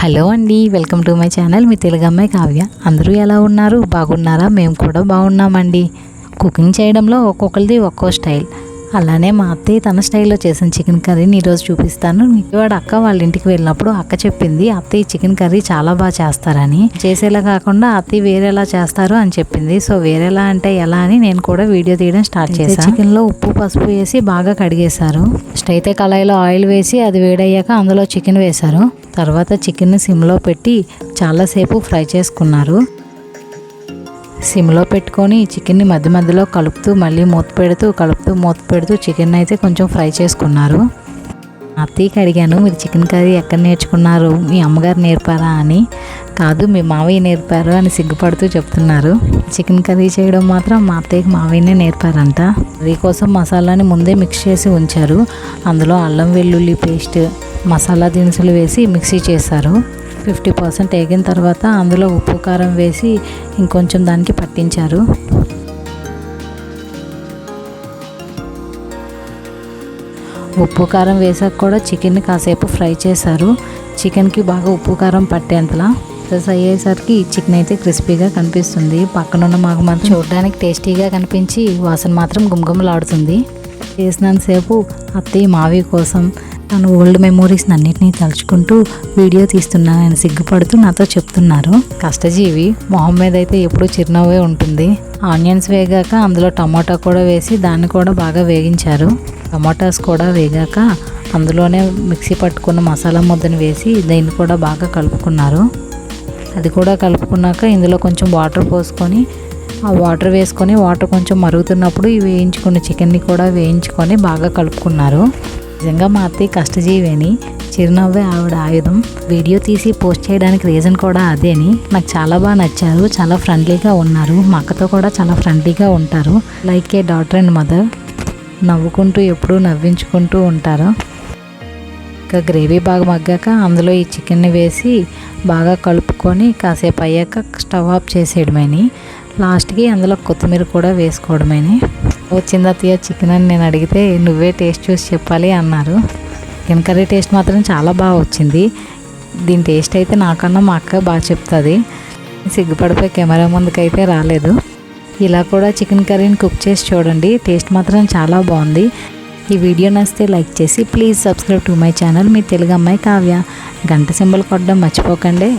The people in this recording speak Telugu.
హలో అండి వెల్కమ్ టు మై ఛానల్. మీ తెలుగు అమ్మాయి కావ్య. అందరూ ఎలా ఉన్నారు? బాగున్నారా? మేము కూడా బాగున్నామండి. కుకింగ్ చేయడంలో ఒక్కొక్కరిది ఒక్కో స్టైల్. అలానే మా అత్తయ్య తన స్టైల్లో చేసిన చికెన్ కర్రీని ఈరోజు చూపిస్తాను. వాడు అక్క వాళ్ళ ఇంటికి వెళ్ళినప్పుడు అక్క చెప్పింది అత్తయ్య చికెన్ కర్రీ చాలా బాగా చేస్తారని. చేసేలా కాకుండా అత్తయ్య వేరేలా చేస్తారు అని చెప్పింది. సో వేరేలా అంటే ఎలా అని నేను కూడా వీడియో తీయడం స్టార్ట్ చేశాను. చికెన్లో ఉప్పు పసుపు వేసి బాగా కడిగేశారు. ఫస్ట్ అయితే కళాయిలో ఆయిల్ వేసి అది వేడయ్యాక అందులో చికెన్ వేశారు. తర్వాత చికెన్ని సిమ్లో పెట్టి చాలాసేపు ఫ్రై చేసుకున్నారు. సిమ్లో పెట్టుకొని చికెన్ని మధ్య మధ్యలో కలుపుతూ మళ్ళీ మూత పెడుతూ కలుపుతూ మూత పెడుతూ చికెన్ అయితే కొంచెం ఫ్రై చేసుకున్నారు. అత్తయ్యకి అడిగాను మీరు చికెన్ కర్రీ ఎక్కడ నేర్చుకున్నారు? మీ అమ్మగారు నేర్పారా అని. కాదు మీ మావయ్య నేర్పారు అని సిగ్గుపడుతూ చెప్తున్నారు. చికెన్ కర్రీ చేయడం మాత్రం మా అత్తయ్యకి మావయ్యనే నేర్పారంట. కర్రీ కోసం మసాలాని ముందే మిక్స్ చేసి ఉంచారు. అందులో అల్లం వెల్లుల్లి పేస్ట్ మసాలా దినుసులు వేసి మిక్సీ చేశారు. ఫిఫ్టీ పర్సెంట్ వేగిన తర్వాత అందులో ఉప్పు కారం వేసి ఇంకొంచెం దానికి పట్టించారు. ఉప్పు కారం వేసాక కూడా చికెన్ని కాసేపు ఫ్రై చేశారు. చికెన్కి బాగా ఉప్పు కారం పట్టేంతలా. ఫ్రెష్ అయ్యేసరికి చికెన్ అయితే క్రిస్పీగా కనిపిస్తుంది. పక్కన ఉన్న మాకు మాత్రం చూడడానికి టేస్టీగా కనిపించి వాసన మాత్రం గుమగుమలాడుతుంది. చేసినంతసేపు అత్తయ్య మావి కోసం తను ఓల్డ్ మెమోరీస్ అన్నిటినీ తలుచుకుంటూ వీడియో తీస్తున్నానని సిగ్గుపడుతూ నాతో చెప్తున్నారు. కష్టజీవి మొహం మీద అయితే ఎప్పుడూ చిరునవ్వే ఉంటుంది. ఆనియన్స్ వేగాక అందులో టమాటా కూడా వేసి దాన్ని కూడా బాగా వేగించారు. టమాటాస్ కూడా వేగాక అందులోనే మిక్సీ పట్టుకున్న మసాలా ముద్దను వేసి దీన్ని కూడా బాగా కలుపుకున్నారు. అది కూడా కలుపుకున్నాక ఇందులో కొంచెం వాటర్ పోసుకొని ఆ వాటర్ వేసుకొని వాటర్ కొంచెం మరుగుతున్నప్పుడు వేయించుకున్న చికెన్ని కూడా వేయించుకొని బాగా కలుపుకున్నారు. నిజంగా మా అత్తయ్య కష్టజీవేని. చిరునవ్వే ఆవిడ ఆయుధం. వీడియో తీసి పోస్ట్ చేయడానికి రీజన్ కూడా అదేని. నాకు చాలా బాగా నచ్చారు. చాలా ఫ్రెండ్లీగా ఉన్నారు. మా అక్కతో కూడా చాలా ఫ్రెండ్లీగా ఉంటారు. Like a daughter and mother. నవ్వుకుంటూ ఎప్పుడూ నవ్వించుకుంటూ ఉంటారు. ఇంకా గ్రేవీ బాగా మగ్గాక అందులో ఈ చికెన్ని వేసి బాగా కలుపుకొని కాసేపు అయ్యాక స్టవ్ ఆఫ్ చేసేయడమేని. లాస్ట్కి అందులో కొత్తిమీర కూడా వేసుకోవడమేని. వచ్చిందా తీయ చికెన్ అని నేను అడిగితే నువ్వే టేస్ట్ చూసి చెప్పాలి అన్నారు. చికెన్ కర్రీ టేస్ట్ మాత్రం చాలా బాగా వచ్చింది. దీని టేస్ట్ అయితే నాకన్నా మా అక్క బాగా చెప్తుంది. సిగ్గుపడిపోయి కెమెరా ముందుకైతే రాలేదు. ఇలా కూడా చికెన్ కర్రీని కుక్ చేసి చూడండి. టేస్ట్ మాత్రం చాలా బాగుంది. ఈ వీడియో నచ్చితే లైక్ చేసి please subscribe to my channel. మీ తెలుగు అమ్మాయి కావ్య. గంట సింబల్ కొట్టడం మర్చిపోకండి.